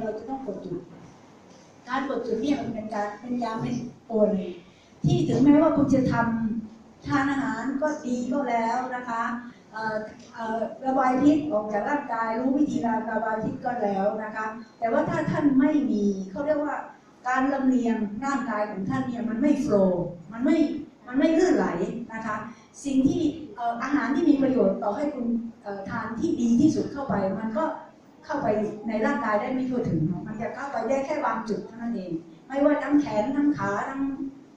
เราจะต้องกดจุด การกดจุดเนี่ยมันเป็นการเป็นยาเป็นตัวหนึ่งที่ถึงแม้ว่าคุณจะทำทานอาหารก็ดีก็แล้วนะคะระบายพิษออกจากร่างกายรู้วิธีการระบายพิษก็แล้วนะคะ แต่ว่าถ้าท่านไม่มีเขาเรียกว่าการลำเลียงร่างกายของท่านเนี่ยมันไม่โฟล์มันไม่มันไม่ลื่นไหลนะคะ สิ่งที่อาหารที่มีประโยชน์ต่อให้คุณทานที่ดีที่สุดเข้าไป มันก็ เข้าไปในร่างกายได้ไม่ทั่วถึง มันจะเข้าไปได้แค่บางจุดเท่านั้นเอง ไม่ว่าทั้งแขนทั้งขาทั้ง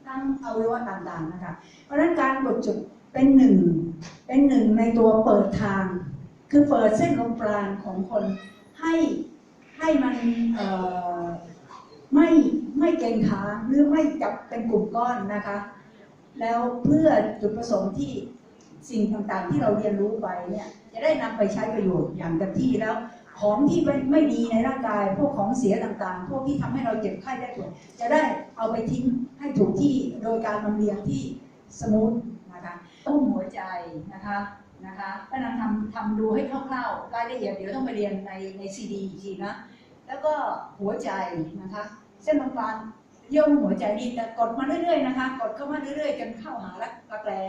ทั้งอวัยวะต่างๆนะคะ เพราะฉะนั้นการกดจุดเป็นหนึ่งเป็นหนึ่งในตัวเปิดทาง คือเปิดเส้นลมปราณของคนให้ให้มันไม่ไม่เกร็งขาหรือไม่จับเป็นกลุ่มก้อนนะคะ แล้วเพื่อจุดประสงค์ที่สิ่งต่างๆที่เราเรียนรู้ไปเนี่ยจะได้นำไปใช้ประโยชน์อย่างเต็มที่แล้ว ของที่ไม่ไม่ดีในร่างกาย พวกของเสียต่างๆ พวกที่ทำให้เราเจ็บไข้ได้ป่วยจะได้เอาไปทิ้งให้ถูกที่โดยการลำเลียงที่สมูทนะคะอุ้มหัวใจนะคะนะคะก็นำทำทำดูให้คร่าวๆรายละเอียดเดี๋ยวต้องไปเรียนในในซีดีอีกทีนะแล้วก็หัวใจนะคะเส้นตรงกลางเยื่อหัวใจนี่จะกดมาเรื่อยๆนะคะกดเข้ามาเรื่อยๆจนเข้าหารักรักแร้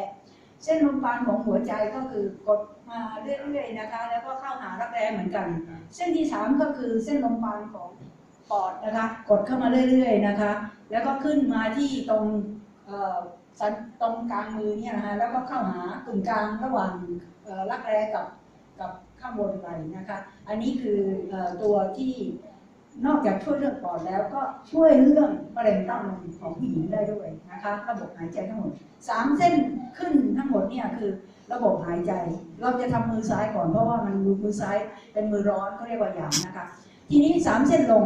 เส้นลมปราณของหัวใจก็คือกดมาเรื่อยๆนะคะ แล้วก็เข้าหาร แร้เหมือนกัน เส้นที่สามก็คือเส้นลมปราณของปอดนะคะกดเข้ามาเรื่อยๆนะคะ แล้วก็ขึ้นมาที่ตรงสันตรงกลางมือเนี่ยนะคะแล้วก็เข้าหากึ่งกลางระหว่างรักแร้กับกับข้างบนไหลนะคะ อันนี้คืออตัวที่ นอกจากช่วยเรื่องปอดแล้วก็ช่วยเรื่องมะเร็งเต้านมของผู้หญิงได้ด้วยนะคะระบบหายใจทั้งหมดสามเส้นขึ้นทั้งหมดเนี่ยคือระบบหายใจ เราจะทำมือซ้ายก่อนเพราะว่ามันมือซ้ายเป็นมือร้อนเขาเรียกว่าหยางนะคะ ทีนี้สามเส้นลง